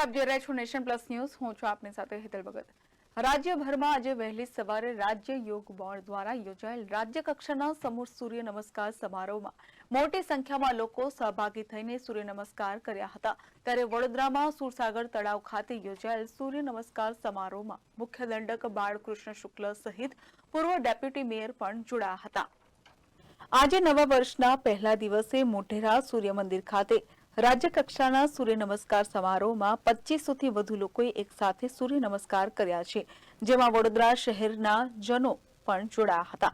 આપ જોઈ રહ્યા છો નેશન પ્લસ ન્યૂઝ. હું છું આપની સાથે હેતલ ભગત. રાજ્યભરમાં આજે વહેલી સવારે રાજ્ય યોગ બોર્ડ દ્વારા યોજાયેલ રાજ્ય સમૂહ સૂર્ય નમસ્કાર સમારોહમાં મોટી સંખ્યામાં લોકો સહભાગી થઈને સૂર્ય નમસ્કાર કર્યા હતા. ત્યારે વડોદરામાં સુરસાગર તળાવ ખાતે યોજાયેલ સૂર્ય નમસ્કાર સમારોહમાં મુખ્ય દંડક બાળકૃષ્ણ શુક્લ સહિત પૂર્વ ડેપ્યુટી મેયર પણ જોડાયા હતા. આજે નવા વર્ષના પહેલા દિવસે મોઢેરા સૂર્ય મંદિર ખાતે રાજ્ય કક્ષાના સૂર્ય નમસ્કાર સમારોહમાં પચીસોથી વધુ લોકોએ એક સાથે સૂર્ય નમસ્કાર કર્યા છે, જેમાં વડોદરા શહેરના જનો પણ જોડાયા હતા.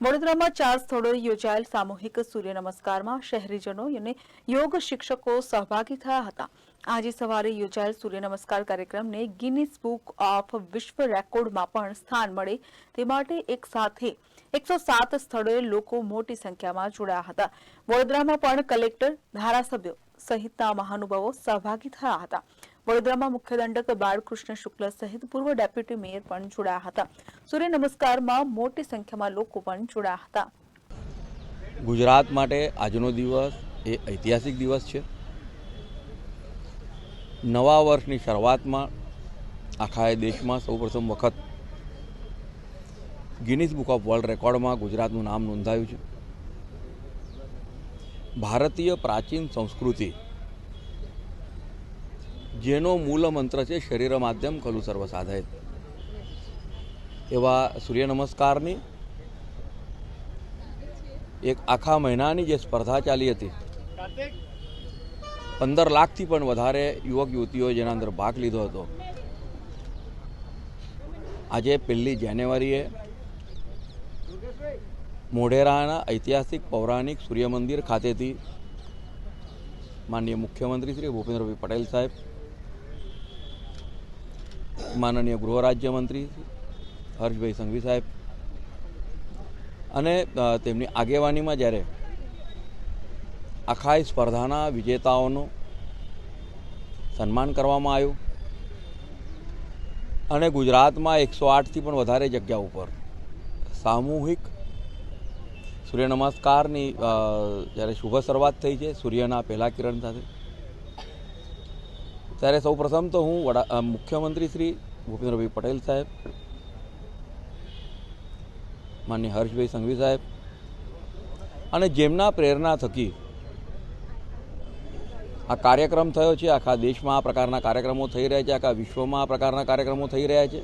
વડોદરામાં ચાર સ્થળોએ યોજાયેલ સામૂહિક સૂર્ય નમસ્કારમાં શહેરીજનો અને યોગ શિક્ષકો સહભાગી થયા હતા. આજે સવારે યોજાયેલ સૂર્ય નમસ્કાર કાર્યક્રમને ગિનિસ બુક ઓફ વિશ્વ રેકોર્ડમાં પણ સ્થાન મળે તે માટે એક સાથે એકસો સાત સ્થળોએ લોકો મોટી સંખ્યામાં જોડાયા હતા. વડોદરામાં પણ કલેક્ટર, ધારાસભ્યો સહિતના મહાનુભાવો સહભાગી થયા હતા. વડોદરામાં મુખ્ય દંડક બાળકૃષ્ણ શુક્લ સહિત પૂર્વ ડેપ્યુટી મેયર પણ જોડાયા હતા. સૂર્ય નમસ્કારમાં મોટી સંખ્યામાં લોકો પણ જોડાયા હતા. ગુજરાત માટે આજનો દિવસ એ ઐતિહાસિક દિવસ છે. નવા વર્ષની શરૂઆતમાં આખા દેશમાં સૌપ્રથમ વખત ગિનિસ બુક ઓફ વર્લ્ડ રેકોર્ડમાં ગુજરાતનું નામ નોંધાયું છે. ભારતીય પ્રાચીન સંસ્કૃતિ, જેનો મૂળ મંત્ર છે શરીર માધ્યમ ખલું સર્વ સાધય. એવા સૂર્ય નમસ્કારની એક આખા મહિનાની જે સ્પર્ધા ચાલી હતી, પંદર લાખથી પણ વધારે યુવક યુવતીઓ જેના અંદર ભાગ લીધો હતો. આજે પહેલી જાન્યુઆરીએ મોઢેરાના ઐતિહાસિક પૌરાણિક સૂર્ય મંદિર ખાતેથી માનનીય મુખ્યમંત્રી શ્રી ભૂપેન્દ્રભાઈ પટેલ સાહેબ, માનનીય ગૃહ રાજ્યમંત્રી હર્ષભાઈ સંઘવી સાહેબ અને તેમની આગેવાનીમાં જ્યારે આખા સ્પર્ધાના વિજેતાઓનું સન્માન કરવામાં આવ્યું અને ગુજરાતમાં એકસો આઠથી પણ વધારે જગ્યા ઉપર સામૂહિક સૂર્ય નમસ્કારની જ્યારે શુભ શરૂઆત થઈ છે, સૂર્યના પહેલા કિરણ સાથે. ત્યારે સૌ પ્રથમ તો હું વડા મુખ્યમંત્રી શ્રી ભૂપેન્દ્રભાઈ પટેલ સાહેબ માન્ય હર્ષભાઈ સંઘવી સાહેબ અને જેમના પ્રેરણા થકી આ કાર્યક્રમ થયો છે, આખા દેશમાં આ પ્રકારના કાર્યક્રમો થઈ રહ્યા છે, આખા વિશ્વમાં આ પ્રકારના કાર્યક્રમો થઈ રહ્યા છે.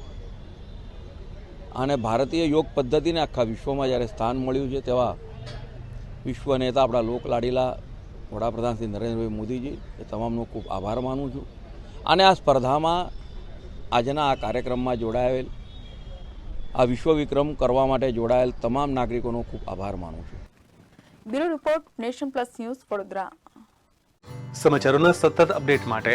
અને ભારતીય યોગ પદ્ધતિને આખા વિશ્વમાં જ્યારે સ્થાન મળ્યું છે તેવા વિશ્વ નેતા આપણા લોકલાડીલા વડાપ્રધાન શ્રી નરેન્દ્રભાઈ મોદીજી એ તમામનો ખૂબ આભાર માનું છું. અને આ સ્પર્ધામાં આજના આ કાર્યક્રમમાં જોડાયેલ આ વિશ્વ વિક્રમ કરવા માટે જોડાયેલ તમામ નાગરિકોનો ખૂબ આભાર માનું છું. Bureau report Nation Plus News Vadodara. સમાચારોના સતત અપડેટ માટે